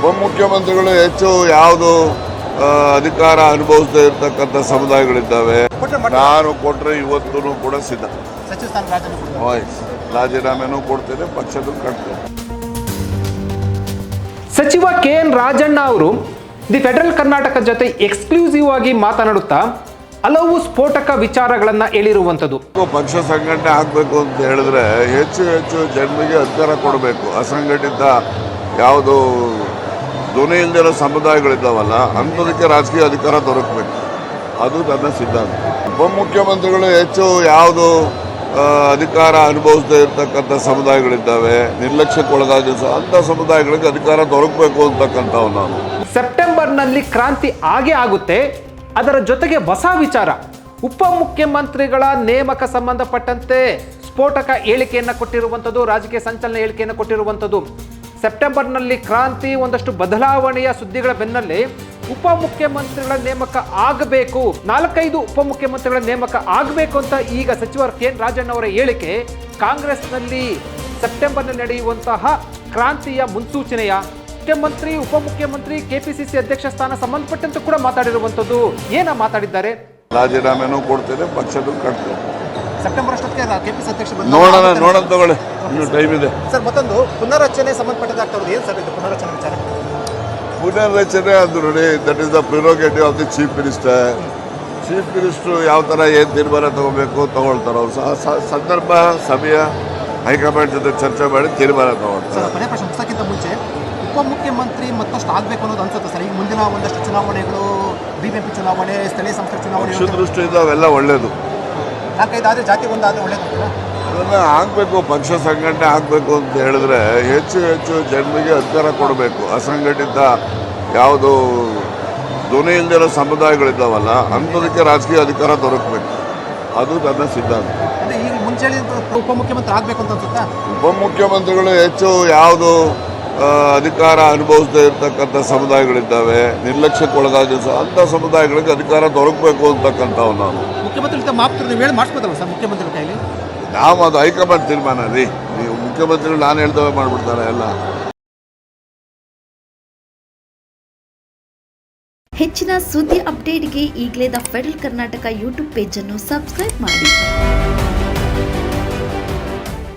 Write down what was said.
ಉಪಮುಖ್ಯಮಂತ್ರಿಗಳು ಹೆಚ್ಚು ಯಾವುದು ಅಧಿಕಾರ ಅನುಭವಿಸ್ತಾ ಇರತಕ್ಕಂಥ ಸಮುದಾಯಗಳಿದ್ದಾವೆ. ನಾನು ಕೊಟ್ಟರೆ ಇವತ್ತೂ ಕೂಡ ಸಿದ್ಧ. ರಾಜೀನಾಮೆನೂ ಕೊಡ್ತೇನೆ ಪಕ್ಷದ ಕಟ್ತೇನೆ. ಸಚಿವ ಕೆ ಎನ್ ರಾಜಣ್ಣ ಅವರು ದಿ ಫೆಡರಲ್ ಕರ್ನಾಟಕ ಜೊತೆ ಎಕ್ಸ್ಕ್ಲೂಸಿವ್ ಆಗಿ ಮಾತನಾಡುತ್ತಾ ಹಲವು ಸ್ಫೋಟಕ ವಿಚಾರಗಳನ್ನು ಹೇಳಿರುವಂಥದ್ದು. ಪಕ್ಷ ಸಂಘಟನೆ ಆಗಬೇಕು ಅಂತ ಹೇಳಿದ್ರೆ ಹೆಚ್ಚು ಹೆಚ್ಚು ಜನರಿಗೆ ಅಧಿಕಾರ ಕೊಡಬೇಕು. ಅಸಂಘಟಿತ ಯಾವುದು ಧ್ವನಿ ಇರೋ ಸಮುದಾಯಗಳಿದ್ದಾವಲ್ಲ, ಅಂಥದಕ್ಕೆ ರಾಜಕೀಯ ಅಧಿಕಾರ ದೊರಕಬೇಕು. ಅದು ನನ್ನ ಸಿದ್ಧಾಂತ. ಉಪಮುಖ್ಯಮಂತ್ರಿಗಳು ಹೆಚ್ಚು ಯಾವುದು ಅಧಿಕಾರ ಅನುಭವಿಸದೇ ಇರತಕ್ಕಂಥ ಸಮುದಾಯಗಳಿದ್ದಾವೆ ನಿರ್ಲಕ್ಷ್ಯಕ್ಕೊಳಗಾದ ಅಂಥ ಸಮುದಾಯಗಳಿಗೆ ಅಧಿಕಾರ ದೊರಕಬೇಕು ಅಂತಕ್ಕಂಥವು ನಾನು. ಸೆಪ್ಟೆಂಬರ್ನಲ್ಲಿ ಕ್ರಾಂತಿ ಆಗೇ ಆಗುತ್ತೆ. ಅದರ ಜೊತೆಗೆ ಹೊಸ ವಿಚಾರ. ಉಪಮುಖ್ಯಮಂತ್ರಿಗಳ ನೇಮಕ ಸಂಬಂಧಪಟ್ಟಂತೆ ಸ್ಫೋಟಕ ಹೇಳಿಕೆಯನ್ನು ಕೊಟ್ಟಿರುವಂಥದ್ದು, ರಾಜಕೀಯ ಸಂಚಲನ ಹೇಳಿಕೆಯನ್ನು ಕೊಟ್ಟಿರುವಂಥದ್ದು. ಸೆಪ್ಟೆಂಬರ್ನಲ್ಲಿ ಕ್ರಾಂತಿ ಒಂದಷ್ಟು ಬದಲಾವಣೆಯ ಸುದ್ದಿಗಳ ಬೆನ್ನಲ್ಲೇ ಉಪಮುಖ್ಯಮಂತ್ರಿಗಳ ನೇಮಕ ಆಗಬೇಕು ನಾಲ್ಕೈದು ಉಪಮುಖ್ಯಮಂತ್ರಿಗಳ ನೇಮಕ ಆಗಬೇಕು ಅಂತ ಈಗ ಸಚಿವ ಕೆ. ಎನ್. ರಾಜಣ್ಣ ಅವರ ಹೇಳಿಕೆ ಕಾಂಗ್ರೆಸ್ನಲ್ಲಿ ಸೆಪ್ಟೆಂಬರ್ನಲ್ಲಿ ನಡೆಯುವಂತಹ ಕ್ರಾಂತಿಯ ಮುನ್ಸೂಚನೆಯ ಮುಖ್ಯಮಂತ್ರಿ ಉಪಮುಖ್ಯಮಂತ್ರಿ ಕೆಪಿಸಿಸಿ ಅಧ್ಯಕ್ಷ ಸ್ಥಾನ ಸಂಬಂಧಪಟ್ಟಂತೆ ಕೂಡ ಮಾತಾಡಿರುವಂತದ್ದು ಏನ ಮಾತಾಡಿದ್ದಾರೆ? ರಾಜೀನಾಮೆನೂ ಕೊಡ್ತೇನೆ ಪಕ್ಷದ ಸೆಪ್ಟೆಂಬರ್ ನೋಡೋಣ ನೋಡೋಣ ತಗೊಳ್ಳಿ. ಇನ್ನು ಟೈಮ್ ಇದೆ. ಸರ್ ಮತ್ತೊಂದು ಪುನರ್ರಚನೆ ಸಂಬಂಧಪಟ್ಟದಾಗ್ತಾ ಇರೋದು ಏನು ಸರ್ ಇದು ಪುನರ್ರಚನೆ ವಿಚಾರ? ಪುನರ್ರಚನೆ ಅದು ನೋಡಿ that is the prerogative of the chief minister chief minister ಯಾವ ಥರ ಏನು ತೀರ್ಮಾನ ತಗೋಬೇಕು ತಗೊಳ್ತಾರೆ ಅವ್ರು. ಸಂದರ್ಭ ಸಮಯ ಹೈಕಮಾಂಡ್ ಜೊತೆ ಚರ್ಚೆ ಮಾಡಿ ತೀರ್ಮಾನ ತಗೊಳ್ತಾರೆ. ಸರ್ ಕೊನೆ ಪ್ರಶ್ನೆ ಮುಗಿಸೋಕ್ಕಿಂತ ಮುಂಚೆ ಉಪಮುಖ್ಯಮಂತ್ರಿ ಮತ್ತಷ್ಟು ಆಗಬೇಕು ಅನ್ನೋದು ಅನ್ಸುತ್ತೆ ಸರ್? ಈಗ ಮುಂದಿನ ಒಂದಷ್ಟು ಚುನಾವಣೆಗಳು ಬಿಬಿಎಂಪಿ ಚುನಾವಣೆ ಸ್ಥಳೀಯ ಸಂಸ್ಥೆ ಚುನಾವಣೆ ದೃಷ್ಟಿಯಿಂದ ಅವೆಲ್ಲ ಒಳ್ಳೇದು. ನಾಲ್ಕೈದು ಆದರೆ ಜಾತಿ ಒಂದಾದ್ರೆ ಒಳ್ಳೇದು ಅದನ್ನು ಆಗಬೇಕು ಪಕ್ಷ ಸಂಘಟನೆ ಆಗಬೇಕು ಅಂತ ಹೇಳಿದ್ರೆ ಹೆಚ್ಚು ಹೆಚ್ಚು ಜನರಿಗೆ ಅಧಿಕಾರ ಕೊಡಬೇಕು. ಅಸಂಘಟಿತ ಯಾವುದು ಧ್ವನಿ ಇಲ್ದಿರೋ ಸಮುದಾಯಗಳಿದ್ದಾವಲ್ಲ ಅಂಥದಕ್ಕೆ ರಾಜಕೀಯ ಅಧಿಕಾರ ದೊರಕಬೇಕು. ಅದು ನನ್ನ ಸಿದ್ಧಾಂತ. ಈಗ ಮುಂಚೆ ಉಪಮುಖ್ಯಮಂತ್ರಿ ಆಗಬೇಕು ಅಂತ ಅನ್ಸುತ್ತಾ? ಉಪಮುಖ್ಯಮಂತ್ರಿಗಳು ಹೆಚ್ಚು ಯಾವುದು ಅಧಿಕಾರ ಅನುಭವಿಸದೇ ಇರತಕ್ಕಂಥ ಸಮುದಾಯಗಳಿದ್ದಾವೆ ನಿರ್ಲಕ್ಷ್ಯಕ್ಕೆ ಒಳಗಾಗಿ ಅಂಥ ಸಮುದಾಯಗಳಿಗೆ ಅಧಿಕಾರ ದೊರಕಬೇಕು ಅಂತಕ್ಕಂಥವು ನಾವು ಮುಖ್ಯಮಂತ್ರಿ ಮಾತ್ರ ನೀವು ಹೇಳಿ ಮಾಡಿಸ್ಬೋದಲ್ಲ ಸರ್ ಮುಖ್ಯಮಂತ್ರಿ ಕೈಲಿ? ನಾವು ಅದು ಹೈಕಮಾಂಡ್ ತೀರ್ಮಾನ ರೀ. ನೀವು ಮುಖ್ಯಮಂತ್ರಿಗಳು ನಾನು ಹೇಳ್ದವೇ ಮಾಡಿಬಿಡ್ತಾರೆ ಎಲ್ಲ. ಹೆಚ್ಚಿನ ಸುದ್ದಿ ಅಪ್ಡೇಟ್ಗೆ ಈಗಲೇ ದ ಫೆಡರಲ್ ಕರ್ನಾಟಕ ಯೂಟ್ಯೂಬ್ ಪೇಜನ್ನು ಸಬ್ಸ್ಕ್ರೈಬ್ ಮಾಡಿ.